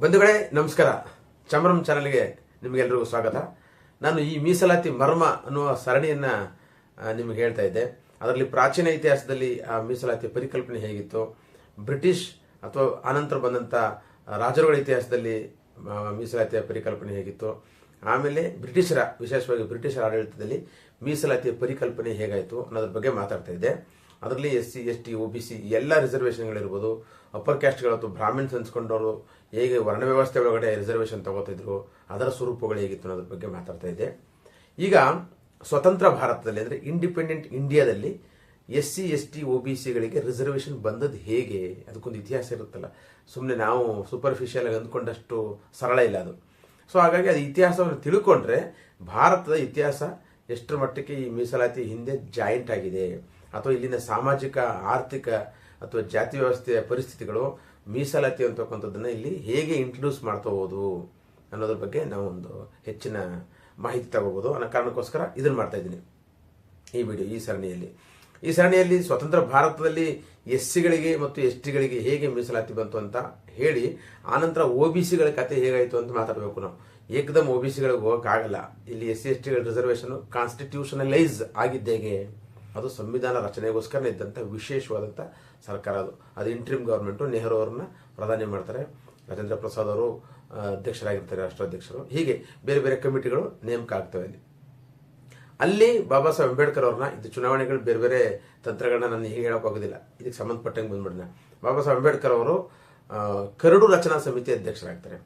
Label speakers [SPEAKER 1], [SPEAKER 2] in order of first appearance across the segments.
[SPEAKER 1] ಬಂಧುಗಳೇ, ನಮಸ್ಕಾರ. ಚಮರಂ ಚಾನಲ್ಗೆ ನಿಮಗೆಲ್ಲರಿಗೂ ಸ್ವಾಗತ. ನಾನು ಈ ಮೀಸಲಾತಿ ಮರ್ಮ ಅನ್ನುವ ಸರಣಿಯನ್ನ ನಿಮಗೆ ಹೇಳ್ತಾ ಇದ್ದೆ. ಅದರಲ್ಲಿ ಪ್ರಾಚೀನ ಇತಿಹಾಸದಲ್ಲಿ ಆ ಮೀಸಲಾತಿ ಪರಿಕಲ್ಪನೆ ಹೇಗಿತ್ತು? ಬ್ರಿಟಿಷ್ ಅಥವಾ ಆನಂತರ ಬಂದಂತ ರಾಜರುಗಳ ಇತಿಹಾಸದಲ್ಲಿ ಮೀಸಲಾತಿಯ ಪರಿಕಲ್ಪನೆ ಹೇಗಿತ್ತು? ಆಮೇಲೆ ಬ್ರಿಟಿಷರ, ವಿಶೇಷವಾಗಿ ಬ್ರಿಟಿಷರ ಆಡಳಿತದಲ್ಲಿ ಮೀಸಲಾತಿಯ ಪರಿಕಲ್ಪನೆ ಹೇಗಾಯಿತು ಅನ್ನೋದ್ರ ಬಗ್ಗೆ ಮಾತಾಡ್ತಾ ಇದ್ದೆ. ಅದರಲ್ಲಿ S C, S T, O B C ಎಲ್ಲ ರಿಸರ್ವೇಷನ್ಗಳಿರ್ಬೋದು ಅಪ್ಪರ್ ಕ್ಯಾಸ್ಟ್ಗಳು ಅಥವಾ ಬ್ರಾಹ್ಮಿಣ್ಸ್ ಅನ್ಸ್ಕೊಂಡವರು ಹೇಗೆ ವರ್ಣ ವ್ಯವಸ್ಥೆ ಒಳಗಡೆ ರಿಸರ್ವೇಷನ್ ತಗೋತಿದ್ರು ಅದರ ಸ್ವರೂಪಗಳು ಹೇಗಿತ್ತು ಅನ್ನೋದ್ರ ಬಗ್ಗೆ ಮಾತಾಡ್ತಾ ಇದ್ದೆ. ಈಗ ಸ್ವತಂತ್ರ ಭಾರತದಲ್ಲಿ ಅಂದರೆ ಇಂಡಿಪೆಂಡೆಂಟ್ ಇಂಡಿಯಾದಲ್ಲಿ S C, S T, O B ಸಿಗಳಿಗೆ reservation ಬಂದದ್ದು ಹೇಗೆ? ಅದಕ್ಕೊಂದು ಇತಿಹಾಸ ಇರುತ್ತಲ್ಲ. ಸುಮ್ಮನೆ ನಾವು ಸೂಪರ್ಫಿಷಿಯಲ್ ಆಗಿ ಅಂದ್ಕೊಂಡಷ್ಟು ಸರಳ ಇಲ್ಲ ಅದು. ಸೊ ಹಾಗಾಗಿ ಅದು ಇತಿಹಾಸವನ್ನು ತಿಳ್ಕೊಂಡ್ರೆ ಭಾರತದ ಇತಿಹಾಸ ಎಷ್ಟರ ಮಟ್ಟಕ್ಕೆ ಈ ಮೀಸಲಾತಿ ಹಿಂದೆ ಜಾಯಿಂಟ್ ಆಗಿದೆ. ಅಥವಾ ಇಲ್ಲಿನ ಸಾಮಾಜಿಕ, ಆರ್ಥಿಕ ಅಥವಾ ಜಾತಿ ವ್ಯವಸ್ಥೆಯ ಪರಿಸ್ಥಿತಿಗಳು ಮೀಸಲಾತಿ ಅಂತಕ್ಕಂಥದ್ದನ್ನು ಇಲ್ಲಿ ಹೇಗೆ ಇಂಟ್ರೊಡ್ಯೂಸ್ ಮಾಡ್ಕೋಬೋದು ಅನ್ನೋದ್ರ ಬಗ್ಗೆ ನಾವು ಒಂದು ಹೆಚ್ಚಿನ ಮಾಹಿತಿ ತಗೋಬೋದು. ಅನ್ನೋ ಕಾರಣಕ್ಕೋಸ್ಕರ ಇದನ್ನು ಮಾಡ್ತಾ ಇದ್ದೀನಿ ಈ ವಿಡಿಯೋ ಈ ಸರಣಿಯಲ್ಲಿ. ಈ ಸರಣಿಯಲ್ಲಿ ಸ್ವತಂತ್ರ ಭಾರತದಲ್ಲಿ ಎಸ್ ಸಿಗಳಿಗೆ ಮತ್ತು ಎಸ್ ಟಿಗಳಿಗೆ ಹೇಗೆ ಮೀಸಲಾತಿ ಬಂತು ಅಂತ ಹೇಳಿ, ಆನಂತರ ಒ ಬಿ ಸಿಗಳ ಕತೆ ಹೇಗಾಯಿತು ಅಂತ ಮಾತಾಡಬೇಕು ನಾವು. ಏಕದಮ್ ಒ ಬಿ ಸಿಗಳಿಗೆ ಹೋಗೋಕ್ಕಾಗಲ್ಲ. ಇಲ್ಲಿ ಎಸ್ ಸಿ ಎಸ್ ಟಿಗಳ ರಿಸರ್ವೇಷನ್ ಕಾನ್ಸ್ಟಿಟ್ಯೂಷನಲೈಸ್ ಆಗಿದ್ದೇಗೆ. ಅದು ಸಂವಿಧಾನ ರಚನೆಗೋಸ್ಕರ ಇದ್ದಂಥ ವಿಶೇಷವಾದಂಥ ಸರ್ಕಾರ ಅದು. ಅದು ಇಂಟ್ರಿಮ್ ಗೌರ್ಮೆಂಟು ನೆಹರು ಅವ್ರನ್ನ ಪ್ರಧಾನಿ ಮಾಡ್ತಾರೆ. ರಾಜೇಂದ್ರ ಪ್ರಸಾದ್ ಅವರು ಅಧ್ಯಕ್ಷರಾಗಿರ್ತಾರೆ, ರಾಷ್ಟ್ರಾಧ್ಯಕ್ಷರು. ಹೀಗೆ ಬೇರೆ ಬೇರೆ ಕಮಿಟಿಗಳು ನೇಮಕ ಆಗ್ತವೆ ಅಲ್ಲಿ. ಅಲ್ಲಿ ಬಾಬಾ ಸಾಹೇಬ್ ಅಂಬೇಡ್ಕರ್ ಅವ್ರನ್ನ ಇದು ಚುನಾವಣೆಗಳು ಬೇರೆ ಬೇರೆ ತಂತ್ರಗಳನ್ನ ನಾನು ಹೀಗೆ ಹೇಳೋಕ್ಕಾಗೋದಿಲ್ಲ ಇದಕ್ಕೆ ಸಂಬಂಧಪಟ್ಟಂಗೆ ಬಂದ್ಬಿಡೋಣ. ಬಾಬಾ ಸಾಹೇಬ್ ಅಂಬೇಡ್ಕರ್ ಅವರು ಕರಡು ರಚನಾ ಸಮಿತಿ ಅಧ್ಯಕ್ಷರಾಗ್ತಾರೆ.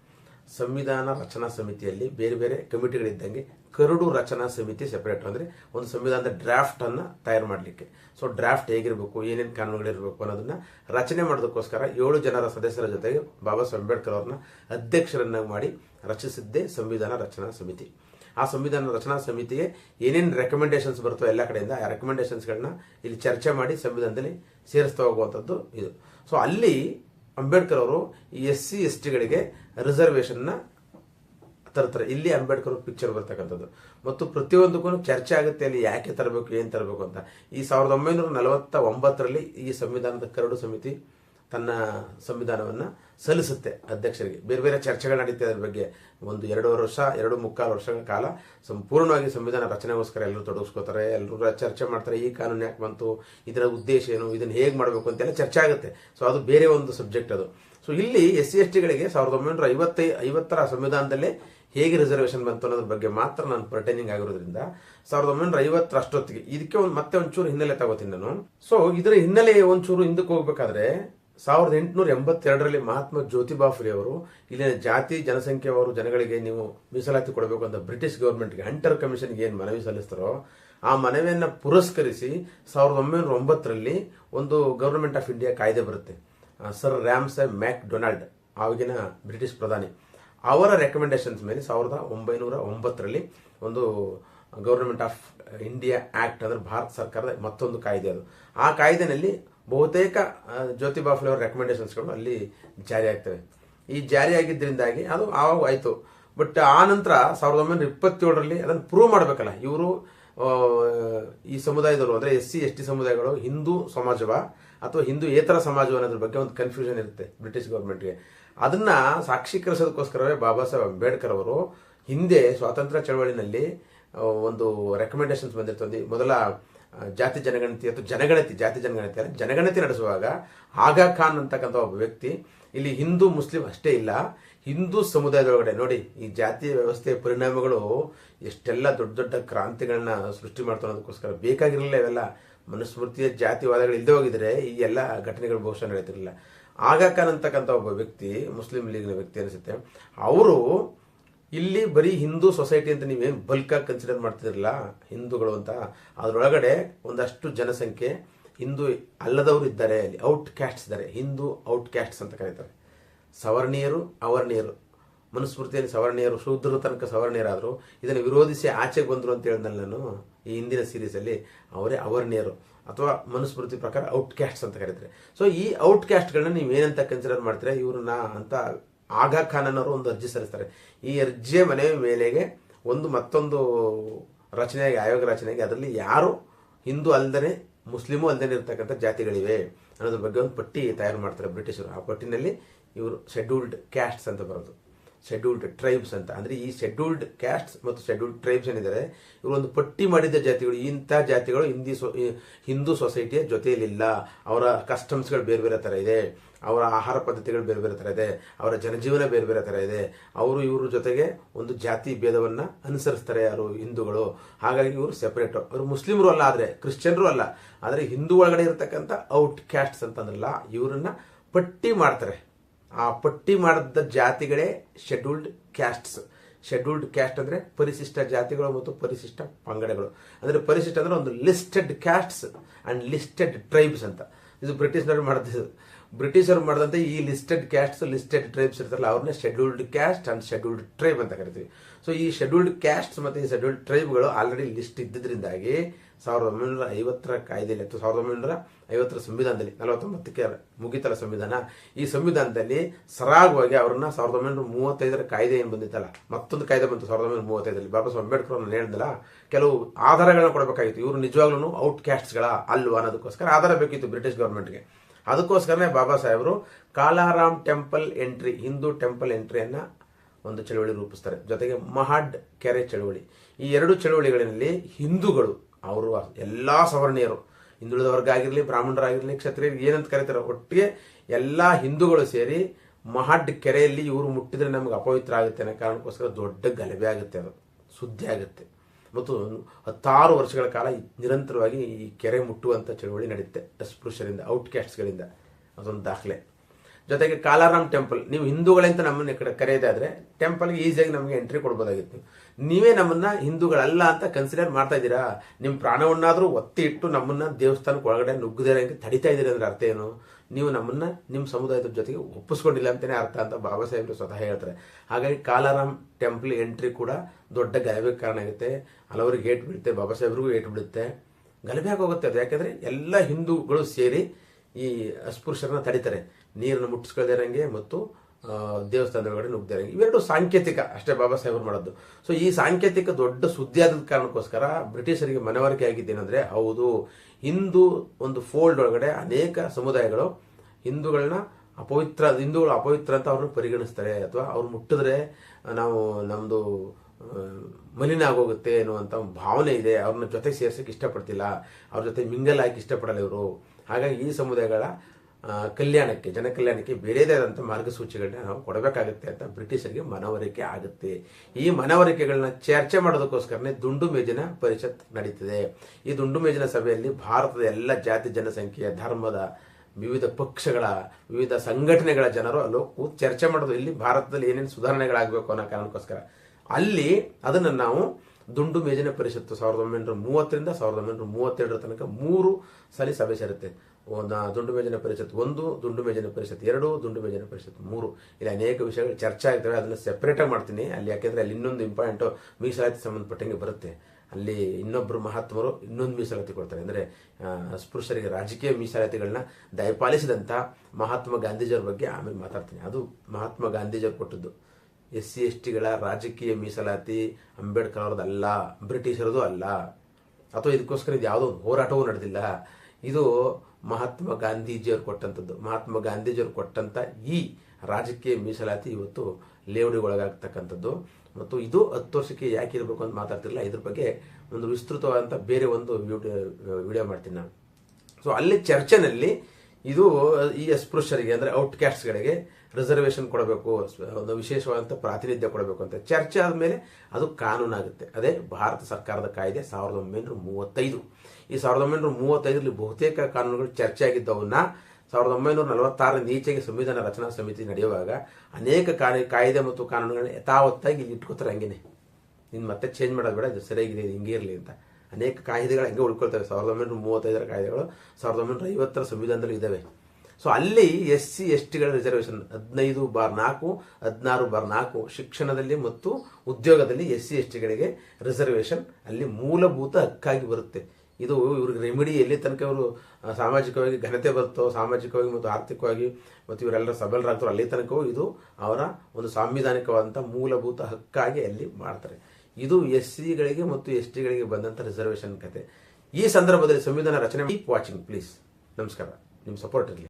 [SPEAKER 1] ಸಂವಿಧಾನ ರಚನಾ ಸಮಿತಿಯಲ್ಲಿ ಬೇರೆ ಬೇರೆ ಕಮಿಟಿಗಳಿದ್ದಂಗೆ ಕರಡು ರಚನಾ ಸಮಿತಿ ಸೆಪರೇಟ್ ಅಂದರೆ ಒಂದು ಸಂವಿಧಾನದ ಡ್ರಾಫ್ಟನ್ನು ತಯಾರು ಮಾಡಲಿಕ್ಕೆ. ಸೊ ಡ್ರಾಫ್ಟ್ ಹೇಗಿರಬೇಕು, ಏನೇನು ಕಾನೂನುಗಳಿರಬೇಕು ಅನ್ನೋದನ್ನ ರಚನೆ ಮಾಡೋದಕ್ಕೋಸ್ಕರ ಏಳು ಜನರ ಸದಸ್ಯರ ಜೊತೆಗೆ ಬಾಬಾ ಸಾಹೇಬ್ ಅಂಬೇಡ್ಕರ್ ಅವ್ರನ್ನ ಅಧ್ಯಕ್ಷರನ್ನಾಗಿ ಮಾಡಿ ರಚಿಸಿದ್ದೇ ಸಂವಿಧಾನ ರಚನಾ ಸಮಿತಿ. ಆ ಸಂವಿಧಾನ ರಚನಾ ಸಮಿತಿಗೆ ಏನೇನು ರೆಕಮೆಂಡೇಷನ್ಸ್ ಬರುತ್ತೋ ಎಲ್ಲ ಕಡೆಯಿಂದ ಆ ರೆಕಮೆಂಡೇಷನ್ಸ್ಗಳನ್ನ ಇಲ್ಲಿ ಚರ್ಚೆ ಮಾಡಿ ಸಂವಿಧಾನದಲ್ಲಿ ಸೇರಿಸ್ತಾ ಹೋಗುವಂಥದ್ದು ಇದು. ಸೊ ಅಲ್ಲಿ ಅಂಬೇಡ್ಕರ್ ಅವರು ಎಸ್ ಸಿ, ಎಸ್ ಟಿಗಳಿಗೆ ರಿಸರ್ವೇಷನ್ನ ತರ್ತಾರೆ. ಇಲ್ಲಿ ಅಂಬೇಡ್ಕರ್ ಪಿಕ್ಚರ್ ಬರ್ತಕ್ಕಂಥದ್ದು. ಮತ್ತು ಪ್ರತಿಯೊಂದಕ್ಕೂ ಚರ್ಚೆ ಆಗುತ್ತೆ ಅಲ್ಲಿ ಯಾಕೆ ತರಬೇಕು, ಏನು ತರಬೇಕು ಅಂತ. ಈ ಸಾವಿರದ ಒಂಬೈನೂರ ನಲವತ್ತ ಒಂಬತ್ತರಲ್ಲಿ ಈ ಸಂವಿಧಾನದ ಕರಡು ಸಮಿತಿ ತನ್ನ ಸಂವಿಧಾನವನ್ನು ಸಲ್ಲಿಸುತ್ತೆ ಅಧ್ಯಕ್ಷರಿಗೆ. ಬೇರೆ ಬೇರೆ ಚರ್ಚೆಗಳು ನಡೀತಾ ಅದ್ರ ಬಗ್ಗೆ. ಒಂದು ಎರಡೂವರೆ ವರ್ಷ, ಎರಡು ಮುಕ್ಕಾಲು ವರ್ಷಗಳ ಕಾಲ ಸಂಪೂರ್ಣವಾಗಿ ಸಂವಿಧಾನ ರಚನೆಗೋಸ್ಕರ ಎಲ್ಲರೂ ತೊಡಗಿಸ್ಕೋತಾರೆ, ಎಲ್ಲರೂ ಚರ್ಚೆ ಮಾಡ್ತಾರೆ, ಈ ಕಾನೂನು ಯಾಕೆ ಬಂತು, ಇದರ ಉದ್ದೇಶ ಏನು, ಇದನ್ನು ಹೇಗೆ ಮಾಡಬೇಕು ಅಂತೆಲ್ಲ ಚರ್ಚೆ ಆಗುತ್ತೆ. ಸೊ ಅದು ಬೇರೆ ಒಂದು ಸಬ್ಜೆಕ್ಟ್ ಅದು. ಸೊ ಇಲ್ಲಿ ಎಸ್ ಸಿ ಎಸ್ ಟಿಗಳಿಗೆ ಸಾವಿರದ ಒಂಬೈನೂರ ಐವತ್ತೈ, ಐವತ್ತರ ಸಂವಿಧಾನದಲ್ಲೇ ಹೇಗೆ ರಿಸರ್ವೇಷನ್ ಬಂತು ಅನ್ನೋದ್ರ ಬಗ್ಗೆ ಮಾತ್ರ ನಾನು ಪರ್ಟೈನಿಂಗ್ ಆಗಿರೋದ್ರಿಂದ ಸಾವಿರದ ಒಂಬೈನೂರ ಐವತ್ತರ ಅಷ್ಟೊತ್ತಿಗೆ. ಇದಕ್ಕೆ ಒಂದು, ಮತ್ತೆ ಒಂಚೂರು ಹಿನ್ನೆಲೆ ತಗೋತೀನಿ ನಾನು. ಸೊ ಇದರ ಹಿನ್ನೆಲೆ ಒಂಚೂರು ಹಿಂದಕ್ಕೆ ಹೋಗ್ಬೇಕಾದ್ರೆ ಸಾವಿರದ ಎಂಟುನೂರ ಎಂಬತ್ತೆರಡರಲ್ಲಿ ಮಹಾತ್ಮ ಜ್ಯೋತಿಬಾ ಫುಲೆ ಅವರು, ಇಲ್ಲಿನ ಜಾತಿ ಜನಸಂಖ್ಯೆಯವರು ಜನಗಳಿಗೆ ನೀವು ಮೀಸಲಾತಿ ಕೊಡಬೇಕು ಅಂತ ಬ್ರಿಟಿಷ್ ಗವರ್ಮೆಂಟ್ಗೆ ಹಂಟರ್ ಕಮಿಷನ್ಗೆ ಏನು ಮನವಿ ಸಲ್ಲಿಸ್ತಾರೋ, ಆ ಮನವಿಯನ್ನು ಪುರಸ್ಕರಿಸಿ ಸಾವಿರದ ಒಂಬೈನೂರ ಒಂಬತ್ತರಲ್ಲಿ ಒಂದು ಗೌರ್ಮೆಂಟ್ ಆಫ್ ಇಂಡಿಯಾ ಕಾಯ್ದೆ ಬರುತ್ತೆ. ಸರ್ ರ್ಯಾಮ್ಸ್ ಮ್ಯಾಕ್ ಡೊನಾಲ್ಡ್ ಆವಾಗಿನ ಬ್ರಿಟಿಷ್ ಪ್ರಧಾನಿ. ಅವರ ರೆಕಮೆಂಡೇಶನ್ಸ್ ಮೇಲೆ ಸಾವಿರದ ಒಂಬೈನೂರ ಒಂಬತ್ತರಲ್ಲಿ ಒಂದು ಗೌರ್ಮೆಂಟ್ ಆಫ್ ಇಂಡಿಯಾ ಆಕ್ಟ್ ಅಂದರೆ ಭಾರತ ಸರ್ಕಾರದ ಮತ್ತೊಂದು ಕಾಯ್ದೆ ಅದು. ಆ ಕಾಯ್ದೆನಲ್ಲಿ ಬಹುತೇಕ ಜ್ಯೋತಿಬಾ ಫುಲೆ ಅವರ ರೆಕಮೆಂಡೇಶನ್ಸ್ಗಳು ಅಲ್ಲಿ ಜಾರಿ ಆಗ್ತವೆ. ಈ ಜಾರಿ ಆಗಿದ್ದರಿಂದಾಗಿ ಅದು ಆವಾಗ ಆಯಿತು. ಬಟ್ ಆ ನಂತರ ಸಾವಿರದ ಒಂಬೈನೂರ ಇಪ್ಪತ್ತೇಳರಲ್ಲಿ ಅದನ್ನು ಪ್ರೂವ್ ಮಾಡಬೇಕಲ್ಲ. ಇವರು ಈ ಸಮುದಾಯದವರು, ಅಂದರೆ ಎಸ್ ಸಿ, ಎಸ್ ಟಿ ಸಮುದಾಯಗಳು, ಹಿಂದೂ ಸಮಾಜವ ಅಥವಾ ಹಿಂದೂ ಏತರ ಸಮಾಜವ ಅನ್ನೋದ್ರ ಬಗ್ಗೆ ಒಂದು ಕನ್ಫ್ಯೂಷನ್ ಇರುತ್ತೆ ಬ್ರಿಟಿಷ್ ಗೌರ್ಮೆಂಟ್ಗೆ ಅದನ್ನ ಸಾಕ್ಷೀಕರಿಸೋದಕ್ಕೋಸ್ಕರವೇ ಬಾಬಾ ಸಾಹೇಬ್ ಅಂಬೇಡ್ಕರ್ ಅವರು ಹಿಂದೆ ಸ್ವಾತಂತ್ರ್ಯ ಚಳವಳಿನಲ್ಲಿ ಒಂದು ರೆಕಮೆಂಡೇಶನ್ಸ್ ಬಂದಿರ್ತದೆ. ಮೊದಲ ಜಾತಿ ಜನಗಣತಿ ಅಥವಾ ಜನಗಣತಿ, ಜಾತಿ ಜನಗಣತಿ ಅಂದರೆ ಜನಗಣತಿ ನಡೆಸುವಾಗ ಆಗ ಖಾನ್ ಅಂತಕ್ಕಂಥ ಒಬ್ಬ ವ್ಯಕ್ತಿ, ಇಲ್ಲಿ ಹಿಂದೂ, ಮುಸ್ಲಿಂ ಅಷ್ಟೇ ಇಲ್ಲ. ಹಿಂದೂ ಸಮುದಾಯದೊಳಗಡೆ ನೋಡಿ, ಈ ಜಾತಿಯ ವ್ಯವಸ್ಥೆಯ ಪರಿಣಾಮಗಳು ಎಷ್ಟೆಲ್ಲ ದೊಡ್ಡ ದೊಡ್ಡ ಕ್ರಾಂತಿಗಳನ್ನ ಸೃಷ್ಟಿ ಮಾಡ್ತಾ ಅನ್ನೋದಕ್ಕೋಸ್ಕರ ಬೇಕಾಗಿರಲಿಲ್ಲ ಇವೆಲ್ಲ. ಮನುಸ್ಮೃತಿಯ ಜಾತಿವಾದಗಳು ಇಲ್ಲದೆ ಹೋಗಿದ್ರೆ ಈ ಎಲ್ಲ ಘಟನೆಗಳು ಬಹುಶಃ ನಡೀತಿರಲಿಲ್ಲ ಆಗ ಖಾನ್ ಅಂತಕ್ಕಂಥ ಒಬ್ಬ ವ್ಯಕ್ತಿ, ಮುಸ್ಲಿಂ ಲೀಗ್ನ ವ್ಯಕ್ತಿ ಅನಿಸುತ್ತೆ. ಅವರು ಇಲ್ಲಿ ಬರೀ ಹಿಂದೂ ಸೊಸೈಟಿ ಅಂತ ನೀವೇನು ಬಲ್ಕಾಗಿ ಕನ್ಸಿಡರ್ ಮಾಡ್ತಿರಲ್ಲ ಹಿಂದೂಗಳು ಅಂತ, ಅದರೊಳಗಡೆ ಒಂದಷ್ಟು ಜನಸಂಖ್ಯೆ, ಹಿಂದೂ ಅಲ್ಲದವರು ಇದ್ದಾರೆ ಅಲ್ಲಿ ಔಟ್ ಕ್ಯಾಸ್ಟ್ಸ್ ಇದ್ದಾರೆ, ಹಿಂದೂ ಔಟ್ ಕ್ಯಾಸ್ಟ್ಸ್ ಅಂತ ಕರೀತಾರೆ. ಸವರ್ಣೀಯರು, ಅವರ್ಣೀಯರು. ಮನುಸ್ಮೃತಿಯಲ್ಲಿ ಸವರ್ಣೀಯರು, ಶೂದ್ರರ ತನಕ ಸವರ್ಣೀಯರಾದರು. ಇದನ್ನು ವಿರೋಧಿಸಿ ಆಚೆಗೆ ಬಂದರು ಅಂತ ಹೇಳಿದ್ನಲ್ಲ ನಾನು, ಈ ಹಿಂದಿನ ಸೀರೀಸಲ್ಲಿ ಅವರೇ ಅವರ್ಣೀಯರು ಅಥವಾ ಮನುಸ್ಮೃತಿ ಪ್ರಕಾರ ಔಟ್ ಕ್ಯಾಸ್ಟ್ಸ್ ಅಂತ ಕರೀತಾರೆ. ಸೊ ಈ ಔಟ್ ಕ್ಯಾಸ್ಟ್ಗಳನ್ನ ನೀವೇನಂತ ಕನ್ಸಿಡರ್ ಮಾಡ್ತೀರಾ, ಇವ್ರನ್ನ ಅಂತ ಆಗಾ ಖಾನನವರು ಒಂದು ಅರ್ಜಿ ಸಲ್ಲಿಸ್ತಾರೆ. ಈ ಅರ್ಜಿಯ ಮನೆ ಮೇಲೆಗೆ ಒಂದು ಮತ್ತೊಂದು ರಚನೆಯಾಗಿ, ಆಯೋಗ ರಚನೆಗೆ ಅದರಲ್ಲಿ ಯಾರು ಹಿಂದೂ ಅಲ್ಲದೆ ಮುಸ್ಲಿಮು ಅಲ್ಲದೆ ಇರ್ತಕ್ಕಂಥ ಜಾತಿಗಳಿವೆ ಅನ್ನೋದ್ರ ಬಗ್ಗೆ ಒಂದು ಪಟ್ಟಿ ತಯಾರು ಮಾಡ್ತಾರೆ ಬ್ರಿಟಿಷರು. ಆ ಪಟ್ಟಿನಲ್ಲಿ ಇವರು ಶೆಡ್ಯೂಲ್ಡ್ ಕ್ಯಾಸ್ಟ್ಸ್ ಅಂತ ಬರೋದು. ಶೆಡ್ಯೂಲ್ಡ್ ಟ್ರೈಬ್ಸ್ ಅಂತ. ಅಂದರೆ ಈ ಶೆಡ್ಯೂಲ್ಡ್ ಕ್ಯಾಸ್ಟ್ಸ್ ಮತ್ತು ಶೆಡ್ಯೂಲ್ಡ್ ಟ್ರೈಬ್ಸ್ ಏನಿದ್ದಾರೆ, ಇವರು ಒಂದು ಪಟ್ಟಿ ಮಾಡಿದ ಜಾತಿಗಳು. ಇಂಥ ಜಾತಿಗಳು ಹಿಂದಿ ಸೊ ಹಿಂದೂ ಸೊಸೈಟಿಯ ಜೊತೆಯಲ್ಲಿಲ್ಲ. ಅವರ ಕಸ್ಟಮ್ಸ್ಗಳು ಬೇರೆ ಬೇರೆ ಥರ ಇದೆ. ಅವರ ಆಹಾರ ಪದ್ಧತಿಗಳು ಬೇರೆ ಬೇರೆ ಥರ ಇದೆ, ಅವರ ಜನಜೀವನ ಬೇರೆ ಬೇರೆ ಥರ ಇದೆ. ಅವರು ಇವ್ರ ಜೊತೆಗೆ ಒಂದು ಜಾತಿ ಭೇದವನ್ನು ಅನುಸರಿಸ್ತಾರೆ ಯಾರು ಹಿಂದೂಗಳು. ಹಾಗಾಗಿ ಇವರು ಸೆಪರೇಟ್ ಅವರು ಮುಸ್ಲಿಮರು ಅಲ್ಲ ಆದರೆ, ಕ್ರಿಶ್ಚಿಯನ್ರು ಅಲ್ಲ. ಆದರೆ ಹಿಂದೂ ಒಳಗಡೆ ಇರತಕ್ಕಂಥ ಔಟ್ ಕ್ಯಾಸ್ಟ್ಸ್ ಅಂತಂದ್ರಲ್ಲ, ಇವರನ್ನ ಪಟ್ಟಿ ಮಾಡ್ತಾರೆ. ಆ ಪಟ್ಟಿ ಮಾಡಿದ ಜಾತಿಗಳೇ ಶೆಡ್ಯೂಲ್ಡ್ ಕ್ಯಾಸ್ಟ್ಸ್ ಶೆಡ್ಯೂಲ್ಡ್ ಕ್ಯಾಸ್ಟ್ ಅಂದರೆ ಪರಿಶಿಷ್ಟ ಜಾತಿಗಳು ಮತ್ತು ಪರಿಶಿಷ್ಟ ಪಂಗಡಗಳು. ಅಂದರೆ ಪರಿಶಿಷ್ಟ ಅಂದ್ರೆ ಒಂದು listed castes and listed tribes ಅಂತ. ಇದು ಬ್ರಿಟಿಷ್ನವ್ರು ಮಾಡಿದ್ದು ಬ್ರಿಟಿಷರು ಮಾಡಿದಂತೆ ಈ ಲಿಸ್ಟೆಡ್ ಕ್ಯಾಸ್ಟ್ಸ್ ಲಿಸ್ಟೆಡ್ ಟ್ರೈಬ್ಸ್ ಇರ್ತಾರಲ್ಲ, ಅವ್ರನ್ನ scheduled caste and scheduled tribe ಅಂತ ಕರಿತೀವಿ. ಸೊ ಈ ಶೆಡ್ಯೂಲ್ಡ್ ಕ್ಯಾಸ್ಟ್ಸ್ ಮತ್ತು ಈ ಶೆಡ್ಯೂಲ್ಡ್ ಟ್ರೈಬ್ಗಳು ಆಲ್ರೆಡಿ ಲಿಸ್ಟ್ ಇದ್ದಿದ್ರಿಂದಾಗಿ ಸಾವಿರದ ಒಂಬೈನೂರ ಐವತ್ತರ ಕಾಯ್ದೆಯಲ್ಲಿ ಅಥವಾ ಸಾವಿರದ ಒಂಬೈನೂರ ಐವತ್ತರ ಸಂವಿಧಾನದಲ್ಲಿ, ನಲವತ್ತೊಂಬತ್ತಕ್ಕೆ ಮುಗಿತಲ್ಲ ಸಂವಿಧಾನ, ಈ ಸಂವಿಧಾನದಲ್ಲಿ ಸರಾಗವಾಗಿ ಅವ್ರನ್ನ ಸಾವಿರದ ಒಂಬೈನೂರ ಮೂವತ್ತೈದರ ಕಾಯ್ದೆ ಏನು ಬಂದಿತ್ತಲ್ಲ, ಮತ್ತೊಂದು ಕಾಯ್ದೆ ಬಂತು ಸಾವಿರದ ಒಂಬೈನೂರ ಮೂವತ್ತೈದರಲ್ಲಿ. ಬಾಬಾ ಸಾಹೇಬ್ ಅಂಬೇಡ್ಕರ್ ನಾನು ಹೇಳಿದಲ್ಲ, ಕೆಲವು ಆಧಾರಗಳನ್ನ ಕೊಡಬೇಕಾಗಿತ್ತು. ಇವರು ನಿಜವಾಗ್ಲೂ ಔಟ್ ಕ್ಯಾಸ್ಟ್ಗಳ ಅಲ್ವಾ ಅನ್ನೋದಕ್ಕೋಸ್ಕರ ಆಧಾರ ಬೇಕಿತ್ತು ಬ್ರಿಟಿಷ್ ಗೌರ್ಮೆಂಟ್ಗೆ. ಅದಕ್ಕೋಸ್ಕರನೇ ಬಾಬಾ ಸಾಹೇಬರು Kalaram temple entry, Hindu temple ಎಂಟ್ರಿಯನ್ನ ಒಂದು ಚಳುವಳಿ ರೂಪಿಸ್ತಾರೆ. ಜೊತೆಗೆ ಮಹಾಡ್ ಕೆರೆ ಚಳುವಳಿ. ಈ ಎರಡು ಚಳುವಳಿಗಳಲ್ಲಿ ಹಿಂದೂಗಳು, ಅವರು ಎಲ್ಲಾ ಸವರ್ಣೀಯರು, ಹಿಂದುಳಿದ ವರ್ಗ ಆಗಿರಲಿ, ಬ್ರಾಹ್ಮಣರಾಗಿರಲಿ, ಕ್ಷತ್ರಿಯರು ಏನಂತ ಕರೀತಾರೆ ಒಟ್ಟಿಗೆ ಎಲ್ಲಾ ಹಿಂದೂಗಳು ಸೇರಿ ಮಹಾಡ್ ಕೆರೆಯಲ್ಲಿ ಇವರು ಮುಟ್ಟಿದ್ರೆ ನಮಗೆ ಅಪವಿತ್ರ ಆಗುತ್ತೆ ಅನ್ನೋ ಕಾರಣಕ್ಕೋಸ್ಕರ ದೊಡ್ಡ ಗಲಭೆ ಆಗುತ್ತೆ ಅದು. ಸುದ್ದಿ ಆಗುತ್ತೆ. ಮತ್ತು ಹತ್ತಾರು ವರ್ಷಗಳ ಕಾಲ ನಿರಂತರವಾಗಿ ಈ ಕೆರೆ ಮುಟ್ಟುವಂಥ ಚಳುವಳಿ ನಡೆಯುತ್ತೆ. ಅಸ್ಪೃಶ್ಯರಿಂದ ಔಟ್ ಕ್ಯಾಸ್ಟ್ಸ್ಗಳಿಂದ ಅದೊಂದು ದಾಖಲೆ. ಜೊತೆಗೆ ಕಾಲಾರಾಮ್ ಟೆಂಪಲ್, ನೀವು ಹಿಂದೂಗಳಂತ ನಮ್ಮನ್ನ ಈ ಕಡೆ ಕರೆಯೋದಾದ್ರೆ ಟೆಂಪಲ್ಗೆ ಈಸಿಯಾಗಿ ನಮಗೆ ಎಂಟ್ರಿ ಕೊಡ್ಬೋದಾಗಿತ್ತು. ನೀವೇ ನಮ್ಮನ್ನ ಹಿಂದೂಗಳಲ್ಲ ಅಂತ ಕನ್ಸಿಡರ್ ಮಾಡ್ತಾ ಇದ್ದೀರಾ? ನಿಮ್ಮ ಪ್ರಾಣವನ್ನಾದರೂ ಒತ್ತಿ ಇಟ್ಟು ನಮ್ಮನ್ನ ದೇವಸ್ಥಾನಕ್ಕೆ ಒಳಗಡೆ ನುಗ್ಗದಿರಂಗೆ ತಡಿತಾ ಇದ್ದೀರಿ ಅಂದ್ರೆ ಅರ್ಥ ಏನು? ನೀವು ನಮ್ಮನ್ನ ನಿಮ್ಮ ಸಮುದಾಯದ ಜೊತೆಗೆ ಒಪ್ಪಿಸ್ಕೊಂಡಿಲ್ಲ ಅಂತಲೇ ಅರ್ಥ ಅಂತ ಬಾಬಾ ಸಾಹೇಬರು ಸ್ವತಃ ಹೇಳ್ತಾರೆ. ಹಾಗಾಗಿ ಕಾಲಾರಾಮ್ ಟೆಂಪಲ್ ಎಂಟ್ರಿ ಕೂಡ ದೊಡ್ಡ ಗಲಭೆಗೆ ಕಾರಣ ಆಗುತ್ತೆ. ಹಲವರಿಗೆ ಏಟ್ ಬಿಡುತ್ತೆ ಬಾಬಾ ಸಾಹೇಬ್ರಿಗೂ ಏಟ್ ಬಿಡುತ್ತೆ ಗಲಭೆ ಆಗೋಗುತ್ತೆ ಅದು. ಯಾಕೆಂದರೆ ಎಲ್ಲ ಹಿಂದೂಗಳು ಸೇರಿ ಈ ಅಸ್ಪೃಶ್ಯರನ್ನ ತಡಿತಾರೆ. ನೀರನ್ನು ಮುಟ್ಟಿಸ್ಕೊಳ್ದಿರಂಗೆ ಮತ್ತು ದೇವಸ್ಥಾನದ ಒಳಗಡೆ ನುಗ್ದಿರಂಗೆ ಇವೆರಡು ಸಾಂಕೇತಿಕ ಅಷ್ಟೇ ಬಾಬಾ ಸಾಹೇಬರು ಮಾಡೋದು. ಸೊ ಈ ಸಾಂಕೇತಿಕ ದೊಡ್ಡ ಸುದ್ದಿ ಆದ ಕಾರಣಕ್ಕೋಸ್ಕರ ಬ್ರಿಟಿಷರಿಗೆ ಮನವರಿಕೆ ಆಗಿದ್ದೇನೆಂದ್ರೆ, ಹೌದು, ಹಿಂದೂ ಒಂದು ಫೋಲ್ಡ್ ಒಳಗಡೆ ಅನೇಕ ಸಮುದಾಯಗಳು ಹಿಂದೂಗಳನ್ನ ಅಪವಿತ್ರ, ಹಿಂದೂಗಳು ಅಪವಿತ್ರ ಅಂತ ಅವ್ರನ್ನ ಪರಿಗಣಿಸ್ತಾರೆ. ಅಥವಾ ಅವ್ರು ಮುಟ್ಟಿದ್ರೆ ನಾವು ನಮ್ದು ಮಲಿನ ಆಗೋಗುತ್ತೆ ಅನ್ನುವಂಥ ಭಾವನೆ ಇದೆ. ಅವ್ರನ್ನ ಜೊತೆ ಸೇರ್ಸಕ್ಕೆ ಇಷ್ಟಪಡ್ತಿಲ್ಲ. ಅವ್ರ ಜೊತೆ ಮಿಂಗಲ್ ಆಗಿ ಇಷ್ಟಪಡಲ್ಲ ಇವರು. ಹಾಗಾಗಿ ಈ ಸಮುದಾಯಗಳ ಕಲ್ಯಾಣಕ್ಕೆ, ಜನಕಲ್ಯಾಣಕ್ಕೆ ಬೇರೆದೇ ಆದಂಥ ಮಾರ್ಗಸೂಚಿಗಳನ್ನ ನಾವು ಕೊಡಬೇಕಾಗುತ್ತೆ ಅಂತ ಬ್ರಿಟಿಷರಿಗೆ ಮನವರಿಕೆ ಆಗುತ್ತೆ. ಈ ಮನವರಿಕೆಗಳನ್ನ ಚರ್ಚೆ ಮಾಡೋದಕ್ಕೋಸ್ಕರನೇ ದುಂಡು ಮೇಜಿನ ಪರಿಷತ್ ನಡೀತಿದೆ. ಈ ದುಂಡು ಮೇಜಿನ ಸಭೆಯಲ್ಲಿ ಭಾರತದ ಎಲ್ಲ ಜಾತಿ ಜನಸಂಖ್ಯೆಯ ಧರ್ಮದ ವಿವಿಧ ಪಕ್ಷಗಳ, ವಿವಿಧ ಸಂಘಟನೆಗಳ ಜನರು ಅಲ್ಲಿ ಕೂತ್ ಚರ್ಚೆ ಮಾಡೋದು. ಇಲ್ಲಿ ಭಾರತದಲ್ಲಿ ಏನೇನು ಸುಧಾರಣೆಗಳಾಗಬೇಕು ಅನ್ನೋ ಕಾರಣಕ್ಕೋಸ್ಕರ. ಅಲ್ಲಿ ಅದನ್ನು ನಾವು ದುಂಡು ಮೇಜಿನ ಪರಿಷತ್ತು ಸಾವಿರದ ಒಂಬೈನೂರ ಮೂವತ್ತರಿಂದ ಸಾವಿರದ ಒಂಬೈನೂರ ಮೂವತ್ತೆರಡರ ತನಕ ಮೂರು ಸಲ ಸಭೆ ಸೇರುತ್ತೆ. ದುಂಡು ಮೇಜಿನ ಪರಿಷತ್ ಒಂದು, ದುಂಡು ಮೇಜಿನ ಪರಿಷತ್ ಎರಡು, ದುಂಡು ಮೇಜಿನ ಪರಿಷತ್ ಮೂರು. ಇಲ್ಲಿ ಅನೇಕ ವಿಷಯಗಳು ಚರ್ಚೆ ಆಗ್ತವೆ, ಅದನ್ನು ಸೆಪ್ರೇಟಾಗಿ ಮಾಡ್ತೀನಿ. ಅಲ್ಲಿ ಯಾಕೆಂದ್ರೆ ಅಲ್ಲಿ ಇನ್ನೊಂದು ಇಂಪಾರ್ಟೆಂಟ್ ಮೀಸಲಾತಿ ಸಂಬಂಧಪಟ್ಟಂಗೆ ಬರುತ್ತೆ. ಅಲ್ಲಿ ಇನ್ನೊಬ್ಬರು ಮಹಾತ್ಮರು ಇನ್ನೊಂದು ಮೀಸಲಾತಿ ಕೊಡ್ತಾರೆ. ಅಂದರೆ ಅಸ್ಪೃಶ್ಯರಿಗೆ ರಾಜಕೀಯ ಮೀಸಲಾತಿಗಳನ್ನ ದಯಪಾಲಿಸಿದಂಥ ಮಹಾತ್ಮ ಗಾಂಧೀಜಿಯವ್ರ ಬಗ್ಗೆ ಆಮೇಲೆ ಮಾತಾಡ್ತೀನಿ. ಅದು ಮಹಾತ್ಮ ಗಾಂಧೀಜಿಯವ್ರು ಕೊಟ್ಟದ್ದು. ಎಸ್ ಸಿ ಎಸ್ ಟಿಗಳ ರಾಜಕೀಯ ಮೀಸಲಾತಿ ಅಂಬೇಡ್ಕರ್ ಅವ್ರದ್ದಲ್ಲ ಬ್ರಿಟಿಷರದು ಅಲ್ಲ. ಅಥವಾ ಇದಕ್ಕೋಸ್ಕರ ಇದು ಯಾವುದೋ ಹೋರಾಟವೂ ನಡೆದಿಲ್ಲ. ಇದು ಮಹಾತ್ಮ ಗಾಂಧೀಜಿಯವರು ಕೊಟ್ಟಂಥದ್ದು. ಮಹಾತ್ಮ ಗಾಂಧೀಜಿಯವರು ಕೊಟ್ಟಂಥ ಈ ರಾಜಕೀಯ ಮೀಸಲಾತಿ ಇವತ್ತು ಲೇವಡಿಗೊಳಗಾಗ್ತಕ್ಕಂಥದ್ದು. ಮತ್ತು ಇದು ಹತ್ತು ವರ್ಷಕ್ಕೆ ಯಾಕೆ ಇರಬೇಕು ಅಂತ ಮಾತಾಡ್ತಿರಲಿಲ್ಲ ಇದ್ರ ಬಗ್ಗೆ ಒಂದು ವಿಸ್ತೃತವಾದಂಥ ಬೇರೆ ಒಂದು ವಿಡಿಯೋ ಮಾಡ್ತೀನಿ ನಾನು. ಸೊ, ಅಲ್ಲಿ ಚರ್ಚೆನಲ್ಲಿ ಇದು ಈ ಅಸ್ಪೃಶ್ಯರಿಗೆ ಅಂದರೆ ಔಟ್ ರಿಸರ್ವೇಶನ್ ಕೊಡಬೇಕು, ಒಂದು ವಿಶೇಷವಾದಂಥ ಪ್ರಾತಿನಿಧ್ಯ ಕೊಡಬೇಕು ಅಂತ. ಚರ್ಚೆ ಆದಮೇಲೆ ಅದು ಕಾನೂನಾಗುತ್ತೆ. ಅದೇ ಭಾರತ ಸರ್ಕಾರದ ಕಾಯ್ದೆ ಸಾವಿರದ ಒಂಬೈನೂರ ಮೂವತ್ತೈದು. ಈ ಸಾವಿರದ ಒಂಬೈನೂರ ಮೂವತ್ತೈದರಲ್ಲಿ ಬಹುತೇಕ ಕಾನೂನುಗಳು ಚರ್ಚೆ ಆಗಿದ್ದವನ್ನ ಸಾವಿರದ ಒಂಬೈನೂರ ನಲವತ್ತಾರರಿಂದ ಈಚೆಗೆ ಸಂವಿಧಾನ ರಚನಾ ಸಮಿತಿ ನಡೆಯುವಾಗ ಅನೇಕ ಕಾಯ್ದೆ ಮತ್ತು ಕಾನೂನುಗಳನ್ನ ಯಥಾವತ್ತಾಗಿ ಇಲ್ಲಿ ಇಟ್ಕೋತಾರೆ ಹಂಗೇನೆ. ಇನ್ನು ಮತ್ತೆ ಚೇಂಜ್ ಮಾಡೋದು ಬೇಡ, ಇದು ಸರಿಯಾಗಿದೆ ಹಿಂಗೆ ಇರಲಿ ಅಂತ. ಅನೇಕ ಕಾಯ್ದೆಗಳು ಹಂಗೆ ಉಳ್ಕೊಳ್ತವೆ. ಸಾವಿರದ ಒಂಬೈನೂರ ಮೂವತ್ತೈದರ ಕಾಯ್ದೆಗಳು ಸಾವಿರದ ಒಂಬೈನೂರ ಐವತ್ತರ ಸಂವಿಧಾನದಲ್ಲಿ ಇದ್ದಾವೆ. ಸೊ ಅಲ್ಲಿ ಎಸ್ ಸಿ ಎಸ್ ಟಿಗಳ ರಿಸರ್ವೇಷನ್ ಹದಿನೈದು ಬಾರ್ ನಾಲ್ಕು, ಹದಿನಾರು ಬಾರ್ ನಾಲ್ಕು ಶಿಕ್ಷಣದಲ್ಲಿ ಮತ್ತು ಉದ್ಯೋಗದಲ್ಲಿ ಎಸ್ ಸಿ ಎಸ್ ಟಿಗಳಿಗೆ ರಿಸರ್ವೇಷನ್ ಅಲ್ಲಿ ಮೂಲಭೂತ ಹಕ್ಕಾಗಿ ಬರುತ್ತೆ. ಇದು ಇವ್ರಿಗೆ ರೆಮಿಡಿ ಎಲ್ಲಿ ತನಕ ಇವರು ಸಾಮಾಜಿಕವಾಗಿ ಘನತೆ ಬರುತ್ತೋ, ಸಾಮಾಜಿಕವಾಗಿ ಮತ್ತು ಆರ್ಥಿಕವಾಗಿ ಮತ್ತು ಇವರೆಲ್ಲರ ಸಬಲರಾಗ್ತಾರೋ ಅಲ್ಲಿ ತನಕವೂ ಇದು ಅವರ ಒಂದು ಸಾಂವಿಧಾನಿಕವಾದಂಥ ಮೂಲಭೂತ ಹಕ್ಕಾಗಿ ಅಲ್ಲಿ ಮಾಡ್ತಾರೆ. ಇದು ಎಸ್ ಸಿಗಳಿಗೆ ಮತ್ತು ಎಸ್ ಟಿಗಳಿಗೆ ಬಂದಂಥ ರಿಸರ್ವೇಷನ್ ಕತೆ. ಈ ಸಂದರ್ಭದಲ್ಲಿ ಸಂವಿಧಾನ ರಚನೆ ಕೀಪ್ ವಾಚಿಂಗ್ ಪ್ಲೀಸ್ ನಮಸ್ಕಾರ. ನಿಮ್ಮ ಸಪೋರ್ಟ್ ಇರಲಿ.